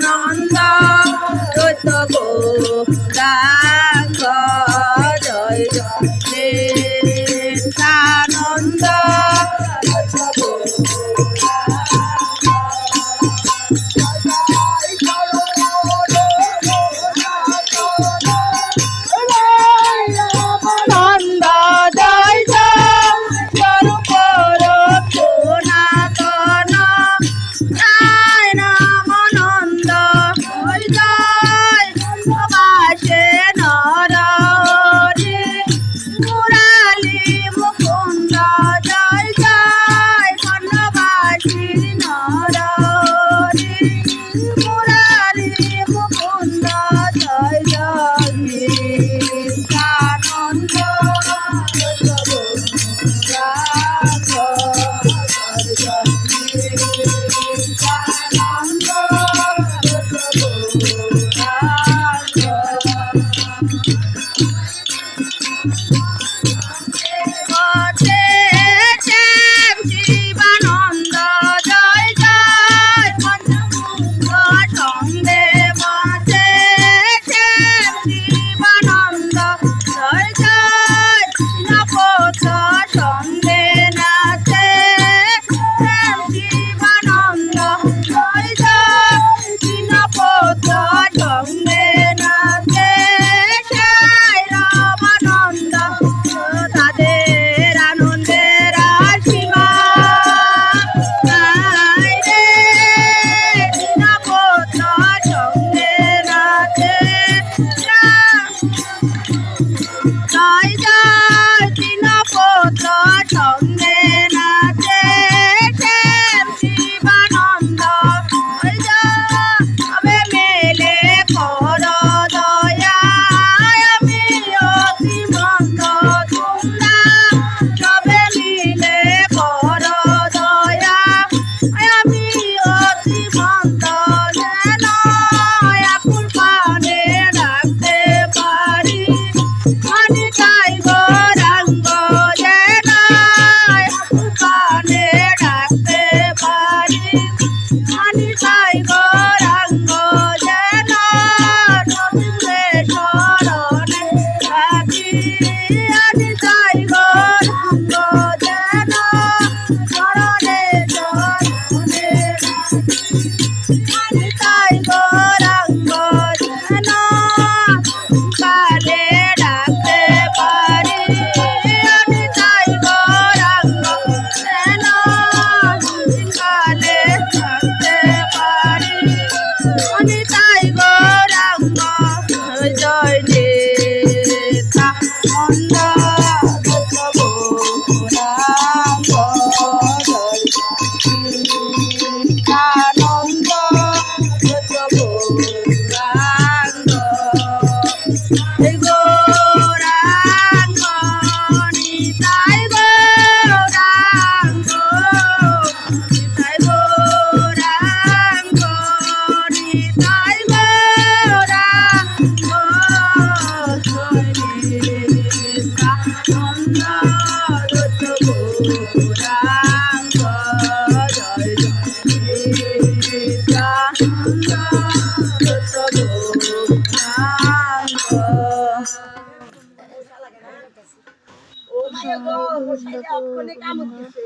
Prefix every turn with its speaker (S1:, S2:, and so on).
S1: ananda rotogo ga Thank you. die, die.
S2: ও
S1: মায়া গো ও সাইডে অক্ষণে কামড় দিছে